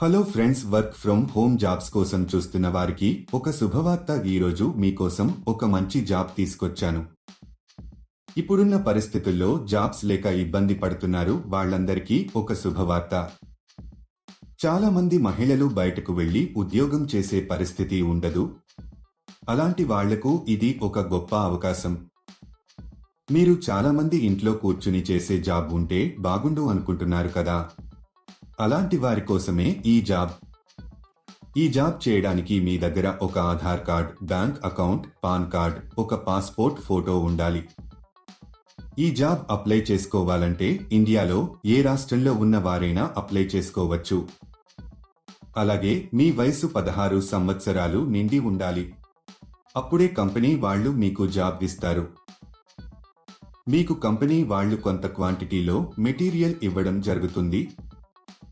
Hello friends work from home jobs కోసం చూస్తున్న వారికి ఒక శుభవార్త ఈరోజు మీకోసం ఒక మంచి జాబ్ తీసుకొచ్చాను. ఇప్పుడున్న పరిస్థితుల్లో జాబ్స్ లేక ఇబ్బంది పడుతున్నారు వాళ్ళందరికీ ఒక శుభవార్త. చాలా మంది మహిళలు బయటకు వెళ్ళి ఉద్యోగం చేసే పరిస్థితి ఉండదు. అలాంటి వాళ్ళకు ఇది ఒక గొప్ప అవకాశం. మీరు చాలా మంది ఇంట్లో కూర్చుని చేసే జాబ్ ఉంటే బాగుండు అనుకుంటున్నారు కదా. అలాంటి వారి కోసమే ఈ జాబ్. ఈ జాబ్ చేయడానికి మీ దగ్గర ఒక Aadhaar card bank account PAN card ఒక పాస్పోర్ట్ ఫోటో ఉండాలి. ఈ జాబ్ అప్లై చేసుకోవాలంటే ఇండియాలో ఏ రాష్ట్రంలో ఉన్న వారైనా అప్లై చేసుకోవచ్చు. అలాగే మీ వయసు పదహారు సంవత్సరాలు నిండి ఉండాలి. అప్పుడే కంపెనీ వాళ్ళు మీకు జాబ్ ఇస్తారు. మీకు కంపెనీ వాళ్ళు కొంత క్వాంటిటీలో మెటీరియల్ ఇవ్వడం జరుగుతుంది.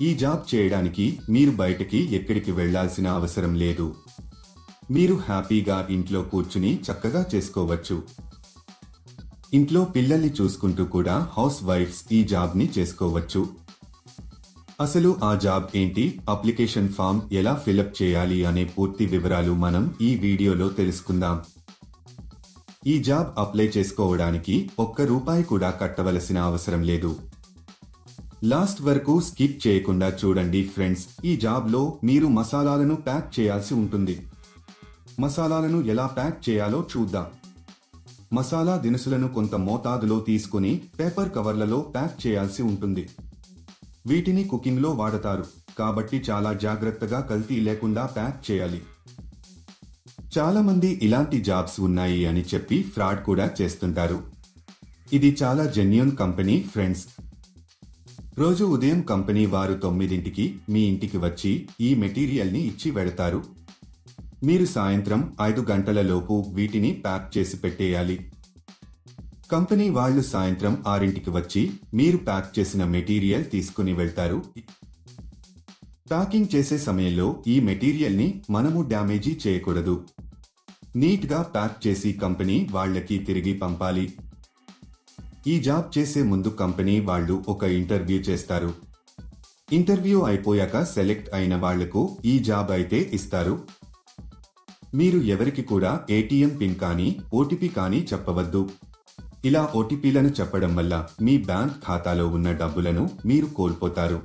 ఈ జాబ్ చేయడానికి మీరు బయటకి ఎక్కడికి వెళ్ళాల్సిన అవసరం లేదు. మీరు హ్యాపీగా ఇంట్లో కూర్చుని చక్కగా చేసుకోవచ్చు. ఇంట్లో పిల్లల్ని చూసుకుంటూ కూడా హౌస్ వైఫ్స్ ఈ జాబ్ని చేసుకోవచ్చు. అసలు ఆ జాబ్ ఏంటి? అప్లికేషన్ ఫామ్ ఎలా ఫిలప్ చేయాలి అనే పూర్తి వివరాలు మనం ఈ వీడియోలో తెలుసుకుందాం. ఈ జాబ్ అప్లై చేసుకోవడానికి ఒక్క రూపాయి కూడా కట్టవలసిన అవసరం లేదు. లాస్ట్ వరకు స్కిప్ చేయకుండా చూడండి ఫ్రెండ్స్. ఈ జాబ్లో మీరు మసాలాలను ప్యాక్ చేయాల్సి ఉంటుంది. మసాలాలను ఎలా ప్యాక్ చేయాలో చూద్దాం. మసాలా దినుసులను కొంత మోతాదులో తీసుకుని పేపర్ కవర్లలో ప్యాక్ చేయాల్సి ఉంటుంది. వీటిని కుకింగ్లో వాడతారు. కాబట్టి చాలా జాగ్రత్తగా కల్తీ లేకుండా ప్యాక్ చేయాలి. చాలామంది ఇలాంటి జాబ్స్ ఉన్నాయి అని చెప్పి ఫ్రాడ్ కూడా చేస్తుంటారు. ఇది చాలా జెన్యున్ కంపెనీ ఫ్రెండ్స్. రోజు ఉదయం కంపెనీ వారు తొమ్మిదింటికి మీ ఇంటికి వచ్చి ఈ మెటీరియల్ని ఇచ్చి వెడతారు. మీరు సాయంత్రం ఐదు గంటలలోపు వీటిని ప్యాక్ చేసి పెట్టేయాలి. కంపెనీ వాళ్ళు సాయంత్రం ఆరింటికి వచ్చి మీరు ప్యాక్ చేసిన మెటీరియల్ తీసుకుని వెళ్తారు. ప్యాకింగ్ చేసే సమయంలో ఈ మెటీరియల్ని మనము డ్యామేజీ చేయకూడదు. నీట్గా ప్యాక్ చేసి కంపెనీ వాళ్ళకి తిరిగి పంపాలి. ఈ జాబ్ చేసే ముందు కంపెనీ వాళ్ళు ఒక ఇంటర్వ్యూ చేస్తారు. ఇంటర్వ్యూ అయిపోయాక సెలెక్ట్ అయిన వాళ్ళకు ఈ జాబ్ అయితే ఇస్తారు. మీరు ఎవరికి కూడా ఏటీఎం పిన్ కానీ ఓటీపీ కానీ చెప్పవద్దు. ఇలా ఓటీపీలను చెప్పడం వల్ల మీ బ్యాంక్ ఖాతాలో ఉన్న డబ్బులను మీరు కోల్పోతారు.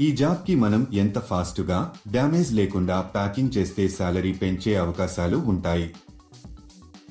ఈ జాబ్కి మనం ఎంత ఫాస్ట్గా డ్యామేజ్ లేకుండా ప్యాకింగ్ చేస్తే శాలరీ పెంచే అవకాశాలు ఉంటాయి.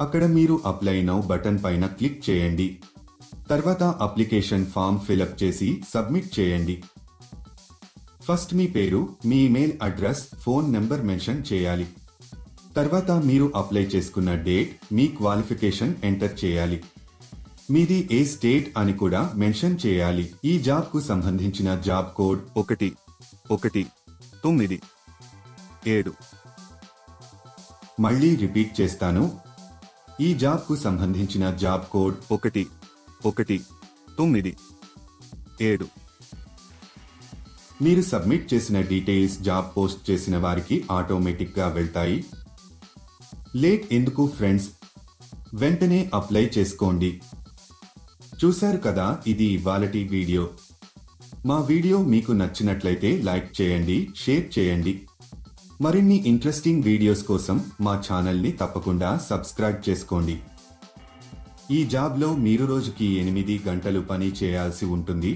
అక్కడ మీరు అప్లై నౌ బటన్ పైన క్లిక్ చేయండి. తర్వాత అప్లికేషన్ ఫామ్ ఫిలప్ చేసి సబ్మిట్ చేయండి. ఫస్ట్ మీ పేరు మీ email address phone number mention చేయాలి. తర్వాత మీరు అప్లై చేసుకున్న డేట్ మీ క్వాలిఫికేషన్ ఎంటర్ చేయాలి. మీది ఏ స్టేట్ అని కూడా మెన్షన్ చేయాలి. ఈ జాబ్కు సంబంధించిన జాబ్ కోడ్ ఒకటి ఒకటి తొమ్మిది ఏడు. మళ్ళీ రిపీట్ చేస్తాను. ఈ జాబ్కు సంబంధించిన జాబ్ కోడ్ ఒకటి ఒకటి తొమ్మిది ఏడు. మీరు సబ్మిట్ చేసిన డీటెయిల్స్ జాబ్ పోస్ట్ చేసిన వారికి ఆటోమేటిక్గా వెళ్తాయి. లేట్ ఎందుకు ఫ్రెండ్స్? వెంటనే అప్లై చేసుకోండి. చూశారు కదా ఇది ఇవాళటి వీడియో. మా వీడియో మీకు నచ్చినట్లయితే లైక్ చేయండి షేర్ చేయండి. మరిన్ని ఇంట్రెస్టింగ్ వీడియోస్ కోసం మా ఛానల్ని తప్పకుండా సబ్స్క్రైబ్ చేసుకోండి. ఈ జాబ్లో మీరు రోజుకి ఎనిమిది గంటలు పని చేయాల్సి ఉంటుంది.